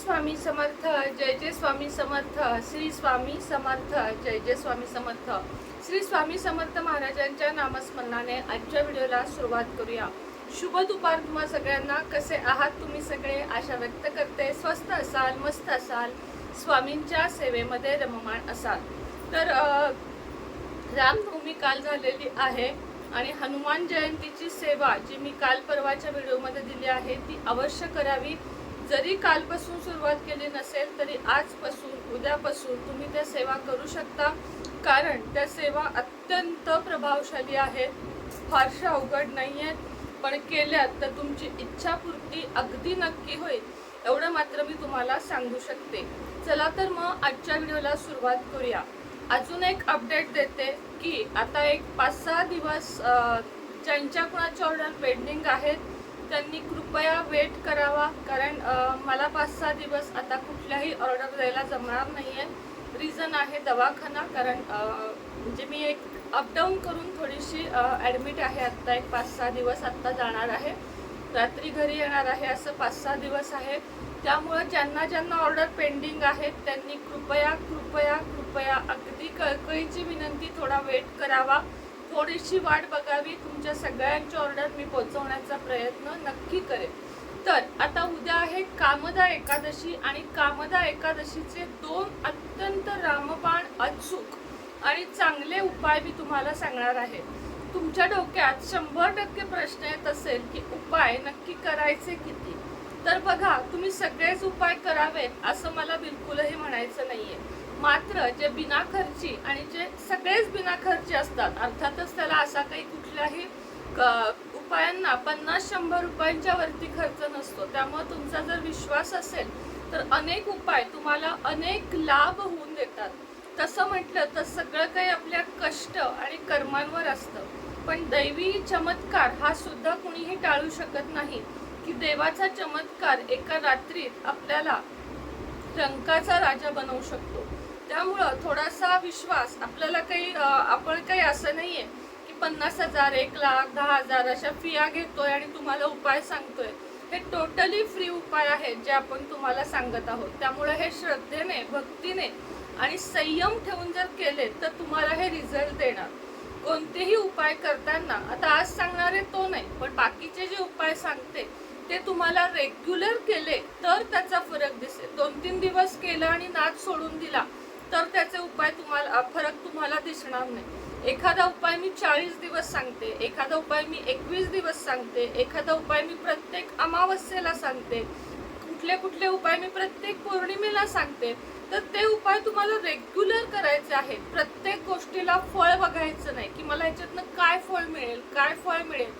स्वामी समर्थ जय जय स्वामी समर्थ श्री स्वामी समर्थ जय जय स्वामी समर्थ. श्री स्वामी समर्थ महाराजांच्या नामस्मरणाने आजच्या व्हिडिओला सुरुवात करूया. शुभ दुपार तुम्हा सगळ्यांना. कसे आहात तुम्ही सगळे? आशा व्यक्त करते. स्वस्त असाल मस्त असाल. स्वामींच्या सेवेमध्ये रममाण असाल. तर रामभूमी रामनवमी काल झालेली आहे आणि हनुमान जयंतीची सेवा जी मी काल परवाच्या व्हिडिओमध्ये दिली आहे ती अवश्य करावी. जरी कालपासून सुरुवात केली नसेल तरी आजपासून उद्यापासून तुम्ही त्या सेवा करू शकता. कारण त्या सेवा अत्यंत प्रभावशाली आहेत. फारशा अवघड नाही आहेत पण केल्यात तर तुमची इच्छापूर्ती अगदी नक्की होईल. एवढं मात्र मी तुम्हाला सांगू शकते. चला तर मग आजच्या व्हिडिओला सुरुवात करूया. अजून एक अपडेट देते की आता एक पाच सहा दिवस ज्यांच्या कुणाच्या ऑर्डर पेंडिंग आहेत त्यांनी कृपया वेट करावा. कारण मला पाच सहा दिवस आता कुठल्याही ऑर्डर द्यायला जमणार नाही आहे रिझन आहे दवाखाना. कारण म्हणजे मी एक अपडाऊन करून थोडीशी ॲडमिट आहे आत्ता एक पाच सहा दिवस आत्ता जाणार आहे. रात्री घरी येणार आहे असं पाच सहा दिवस आहे. त्यामुळं ज्यांना ज्यांना ऑर्डर पेंडिंग आहेत त्यांनी कृपया कृपया कृपया अगदी कळकळीची विनंती थोडा वेट करावा. थोडीशी वाट बघावी तुमच्या सगळ्यांची ऑर्डर मी पोहोचवण्याचा प्रयत्न नक्की करेन. तर आता उद्या आहे कामदा एकादशी आणि कामदा एकादशीचे दोन अत्यंत रामबाण अचूक आणि चांगले उपाय मी तुम्हाला सांगणार आहे. तुमच्या डोक्यात शंभर टक्के प्रश्न येत असेल की उपाय नक्की करायचे किती? तर बघा तुम्ही सगळेच उपाय करावेत असं मला बिलकुलही म्हणायचं नाही आहे मात्र जे बिनाखर्ची आणि जे सगळेच बिनाखर्ची असतात अर्थातच त्याला असा काही कुठल्याही क- उपायांना पन्नास शंभर रुपयांच्या वरती खर्च नसतो. त्यामुळे तुमचा जर विश्वास असेल तर अनेक उपाय तुम्हाला अनेक लाभ होऊन देतात. तसं म्हटलं तर सगळं काही आपल्या कष्ट आणि कर्मांवर असतं. पण दैवी चमत्कार हा सुद्धा कुणीही टाळू शकत नाही की देवाचा चमत्कार एका रात्रीत आपल्याला रंकाचा राजा बनवू शकतो. त्यामुळं थोडासा विश्वास आपल्याला काही आपण काही असं नाही आहे की पन्नास हजार एक लाख दहा हजार अशा फिया घेतोय आणि तुम्हाला उपाय सांगतोय. हे टोटली फ्री उपाय आहेत जे आपण तुम्हाला सांगत आहोत. त्यामुळे हे श्रद्धेने भक्तीने आणि संयम ठेवून जर केले तर तुम्हाला हे रिझल्ट देणार. कोणतेही उपाय करताना आता आज सांगणारे तो नाही पण बाकीचे जे उपाय सांगते ते तुम्हाला रेग्युलर केले तर त्याचा फरक दिसेल. दोन तीन दिवस केलं आणि नाच सोडून दिला तर त्याचे उपाय तुम्हाला फरक तुम्हाला दिसणार नाही. एखादा उपाय मी चाळीस दिवस सांगते एखादा उपाय मी एकवीस दिवस सांगते एखादा उपाय मी प्रत्येक अमावस्येला सांगते कुठले कुठले उपाय मी प्रत्येक पौर्णिमेला सांगते तर ते उपाय तुम्हाला रेग्युलर करायचे आहेत. प्रत्येक गोष्टीला फळ बघायचं नाही की मला ह्याच्यातनं काय फळ मिळेल काय फळ मिळेल.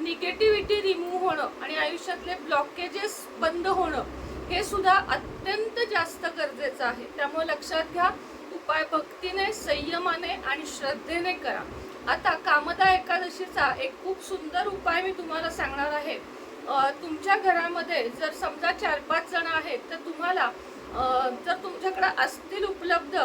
निगेटिव्हिटी रिमूव्ह होणं आणि आयुष्यातले ब्लॉकेजेस बंद होणं हे सुद्धा अत्यंत जास्त गरजेचं आहे. त्यामुळे लक्षात घ्या उपाय भक्तीने संयमाने आणि श्रद्धेने करा. आता कामदा एकादशीचा एक खूप सुंदर उपाय मी तुम्हाला सांगणार आहे. तुमच्या घरामध्ये जर समजा चार पाच जण आहेत तर तुम्हाला जर तुमच्याकडे असतील उपलब्ध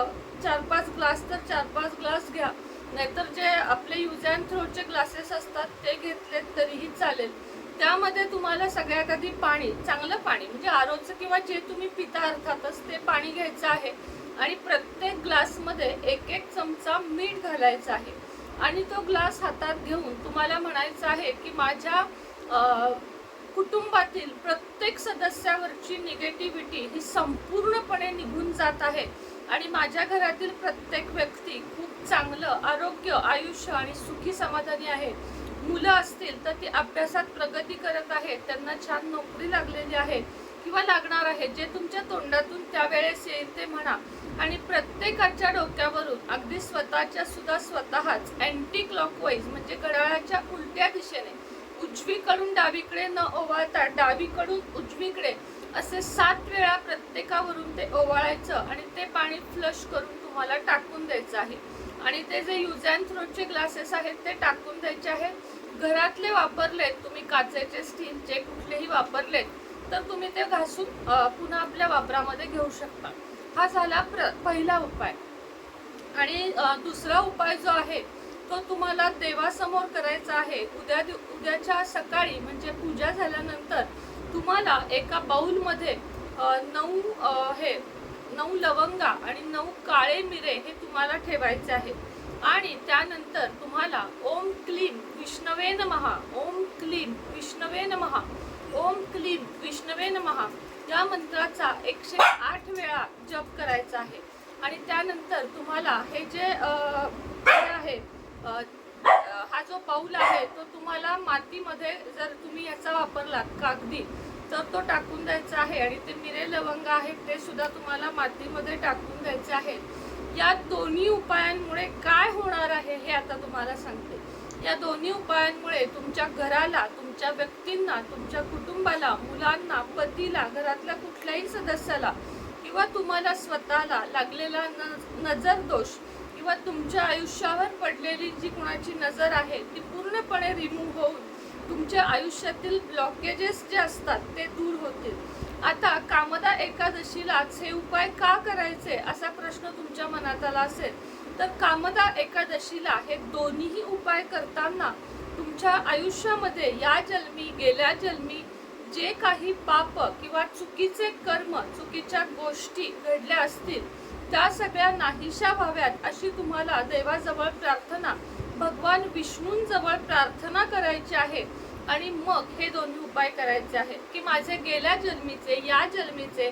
चार पाच ग्लास तर चार पाच ग्लास घ्या. नाहीतर जे आपले यूज अँड थ्रोचे ग्लासेस असतात ते घेतलेत तरीही चालेल. त्यामध्ये तुम्हाला सगळ्यात आधी पाणी चांगलं पाणी म्हणजे आरोचं किंवा जे तुम्ही पिता अर्थातच ते पाणी घ्यायचं आहे आणि प्रत्येक ग्लासमध्ये एक एक चमचा मीठ घालायचं आहे. आणि तो ग्लास हातात घेऊन तुम्हाला म्हणायचं आहे की माझ्या कुटुंबातील प्रत्येक सदस्यावरची निगेटिव्हिटी ही संपूर्णपणे निघून जात आहे. आणि माझ्या घरातील प्रत्येक व्यक्ती खूप चांगलं आरोग्य आयुष्य आणि सुखी समाधानी आहे. मुलं असतील तर ती अभ्यासात प्रगती करत आहेत त्यांना छान नोकरी लागलेली आहे किंवा लागणार आहे जे तुमच्या तोंडातून त्यावेळेस येईल ते म्हणा. आणि प्रत्येकाच्या डोक्यावरून अगदी स्वतःच्या सुद्धा स्वतःच अँटी क्लॉकवाईज म्हणजे घड्याळाच्या उलट्या दिशेने उजवीकडून डावीकडे न ओवाळता डावीकडून उजवीकडे असे सात वेळा प्रत्येकावरून ते ओवाळायचं आणि ते पाणी फ्लश करून तुम्हाला टाकून द्यायचं आहे. आणि ते जे यूज अँड थ्रोचे ग्लासेस आहेत ते टाकून द्यायचे आहेत घरातले वापरलेत तुम्ही काचेचे स्टीलचे कुठलेही वापरलेत तर तुम्ही ते घासून पुन्हा आपल्या वापरामध्ये घेऊ शकता. हा झाला प्र पहिला उपाय. आणि दुसरा उपाय जो आहे तो तुम्हाला देवासमोर करायचा आहे. उद्या उद्याच्या सकाळी म्हणजे पूजा झाल्यानंतर तुम्हाला एका बाऊलमध्ये नऊ हे नऊ लवंगा आणि नऊ काळे मिरे हे तुम्हाला ठेवायचे आहे आणि त्यानंतर तुम्हाला ओम क्लीम विष्णवे नमहा ओम क्लीम विष्णवे नमहा ओम क्लीम विष्णवे नमहा या मंत्राचा एकशे आठ वेळा जप करायचा आहे. आणि त्यानंतर तुम्हाला हे जे आहे हा जो पाऊल आहे तो तुम्हाला मातीमध्ये जर तुम्ही याचा वापरलात कागदी तर तो टाकून द्यायचा आहे. आणि ते मिरे लवंग आहेत ते सुद्धा तुम्हाला मातीमध्ये टाकून द्यायचे आहे या दोन्ही उपायांमुळे काय होणार आहे हे आता तुम्हाला सांगते. या दोन्ही उपायांमुळे तुमच्या घराला तुमच्या व्यक्तींना तुमच्या कुटुंबाला मुलांना पतीला घरातल्या कुठल्याही सदस्याला किंवा तुम्हाला स्वतःला लागलेला न नजर दोष किंवा तुमच्या आयुष्यावर पडलेली जी कुणाची नजर आहे ती पूर्णपणे रिमूव्ह होऊन तुमच्या आयुष्यातील ब्लॉकेजेस जे असतात ते दूर होतील. आता कामदा एकादशीलाच हे उपाय का करायचे असा प्रश्न तुमच्या मनात आला असेल तर कामदा एकादशीला हे दोन्हीही उपाय करताना तुमच्या आयुष्यामध्ये या जन्मी गेल्या जन्मी जे काही पाप किंवा चुकीचे कर्म चुकीच्या गोष्टी घडल्या असतील त्या सगळ्या नाहीशा व्हाव्यात अशी तुम्हाला देवाजवळ प्रार्थना भगवान विष्णूंजवळ प्रार्थना करायची आहे. आणि मग हे दोन्ही उपाय करायचे आहेत की माझे गेल्या जन्मीचे या जन्मीचे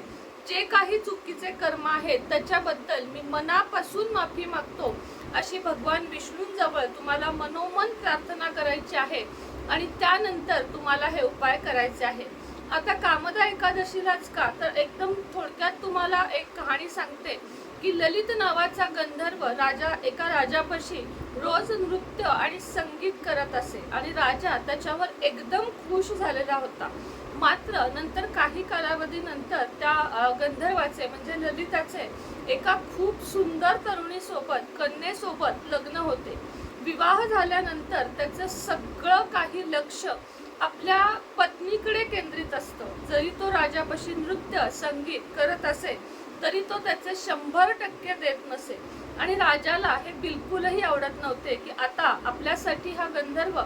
जे काही चुकीचे कर्म आहेत त्याच्याबद्दल मी मनापासून माफी मागतो अशी भगवान विष्णूंजवळ तुम्हाला मनोमन प्रार्थना करायची आहे आणि त्यानंतर तुम्हाला हे उपाय करायचे आहे. आता कामदा एकादशीलाच का? तर एकदम थोडक्यात तुम्हाला एक कहाणी सांगते. की ललित नावाचा गंधर्व राजा एका राजापाशी रोज नृत्य आणि संगीत करत असे. आणि राजा त्याच्यावर एकदम खुश झालेला होता. मात्र नंतर काही कालावधीनंतर त्या गंधर्वाचे म्हणजे ललिताचे एका खूप सुंदर तरुणी सोबत कन्येसोबत लग्न होते. विवाह झाल्यानंतर त्याचं सगळं काही लक्ष आपल्या पत्नीकडे केंद्रित असतं. जरी तो राजापाशी नृत्य संगीत करत असे तरी तो त्याचे शंभर टक्के देत नसे आणि राजाला हे बिलकुलही आवडत नव्हते की आता आपल्यासाठी हा गंधर्व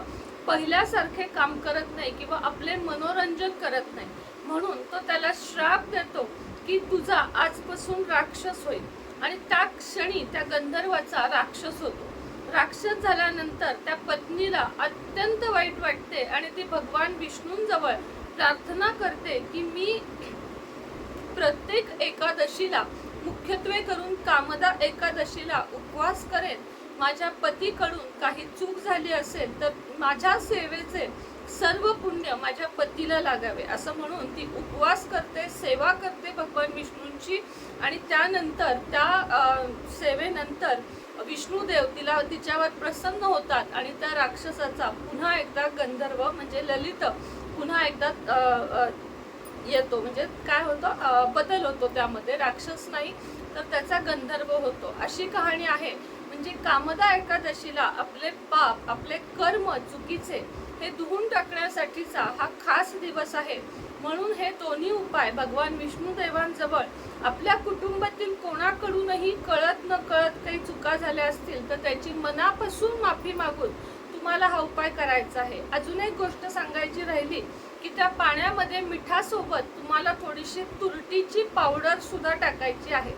पहिल्यासारखे काम करत नाही किंवा आपले मनोरंजन करत नाही. म्हणून तो त्याला श्राप देतो की तुझा आजपासून राक्षस होईल. आणि त्या क्षणी त्या गंधर्वाचा राक्षस होतो. राक्षस झाल्यानंतर त्या पत्नीला अत्यंत वाईट वाटते आणि ती भगवान विष्णूंजवळ प्रार्थना करते की मी प्रत्येक एकादशीला मुख्यत्वे करून कामदा एकादशीला उपवास करेन. माझ्या पतीकडून काही चूक झाली असेल तर माझ्या सेवेचे सर्व पुण्य माझ्या पतीला लागावे. असं म्हणून ती उपवास करते सेवा करते भगवान विष्णूंची आणि त्यानंतर त्या सेवेनंतर विष्णुदेव तिला तिच्यावर प्रसन्न होतात आणि त्या राक्षसाचा पुन्हा एकदा गंधर्व म्हणजे ललित पुन्हा एकदा येतो. म्हणजे काय होतं? बदल होतो त्यामध्ये. राक्षस नाही तर त्याचा गंधर्व होतो. अशी कहाणी आहे. म्हणजे कामदा एकादशीला आपले पाप आपले कर्म चुकीचे हे धुवून टाकण्यासाठीचा हा खास दिवस आहे. म्हणून हे दोन्ही उपाय भगवान विष्णुदेवांजवळ आपल्या कुटुंबातील कोणाकडूनही कळत न कळत काही चुका झाल्या असतील तर त्याची मनापासून माफी मागून तुम्हाला हा उपाय करायचा आहे. अजून एक गोष्ट सांगायची राहिली की त्या पाण्यामध्ये मिठासोबत तुम्हाला थोडीशी तुरटीची पावडर सुद्धा टाकायची आहे.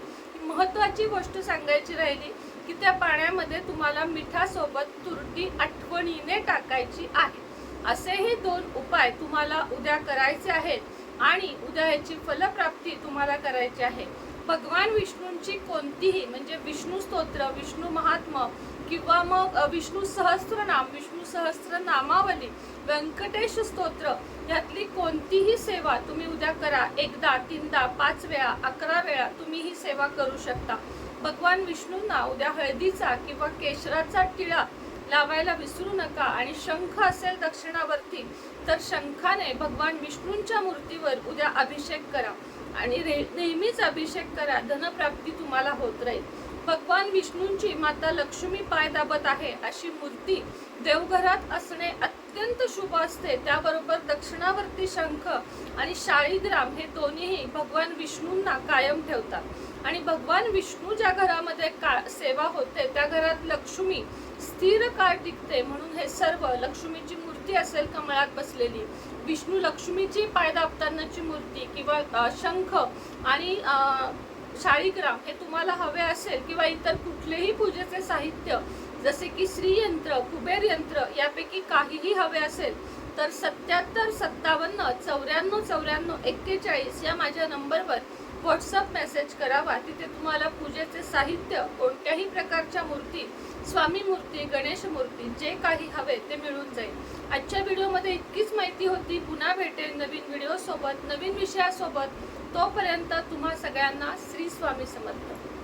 महत्त्वाची महत्वाची गोष्ट सांगायची राहिली की त्या पाण्यामध्ये तुम्हाला मिठासोबत तुरटी आठवणीने टाकायची आहे. असेही दोन उपाय तुम्हाला उद्या करायचे आहेत. आणि उद्या याची फलप्राप्ती तुम्हाला करायची आहे. भगवान विष्णूंची कोणतीही म्हणजे विष्णू स्तोत्र विष्णू महात्मा किंवा मग विष्णू सहस्त्रनाम विष्णू सहस्त्र नामावली व्यंकटेश स्तोत्र यातली कोणतीही सेवा तुम्ही उद्या करा. एकदा तीनदा पाच वेळा अकरा वेळा तुम्ही ही सेवा करू शकता. भगवान विष्णूंना उद्या हळदीचा किंवा केशराचा टिळा लावायला विसरू नका. आणि शंख असेल दक्षिणावरती तर शंखाने भगवान विष्णूंच्या मूर्तीवर उद्या अभिषेक करा. आणि रे- नेहमीच अभिषेक करा. धनप्राप्ती तुम्हाला होत राहील. भगवान विष्णूंची माता लक्ष्मी पाय दाबत आहे अशी मूर्ती देवघरात असणे अत्यंत शुभ असते. त्याबरोबर दक्षिणावर्ती शंख आणि शाळीग्राम हे दोन्हीही भगवान विष्णूंना कायम ठेवतात. आणि भगवान विष्णू ज्या घरामध्ये का सेवा होते त्या घरात लक्ष्मी स्थिर काळ टिकते म्हणून हे सर्व लक्ष्मीची मूर्ती असेल कमळात बसलेली. विष्णू लक्ष्मीची पाय दाबतानाची मूर्ती किंवा शंख आणि शाळीग्राम हे तुम्हाला हवे असेल किंवा इतर कुठलेही पूजेचे साहित्य जसे की श्रीयंत्र कुबेर यंत्र यापैकी काहीही हवे असेल तर सत्याहत्तर सत्तावन्न चौऱ्याण्णव चौऱ्याण्णव एक्केचाळीस या माझ्या नंबरवर व्हॉट्सअप मेसेज करावा. तिथे तुम्हाला पूजेचे साहित्य कोणत्याही प्रकारच्या मूर्ती स्वामी मूर्ती गणेश मूर्ती जे काही हवे ते मिळून जाईल. आजच्या व्हिडिओमध्ये इतकीच माहिती होती. पुन्हा भेटेल नवीन व्हिडिओसोबत नवीन विषयासोबत. तोपर्यंत तुम्हा सगळ्यांना श्री स्वामी समर्थ.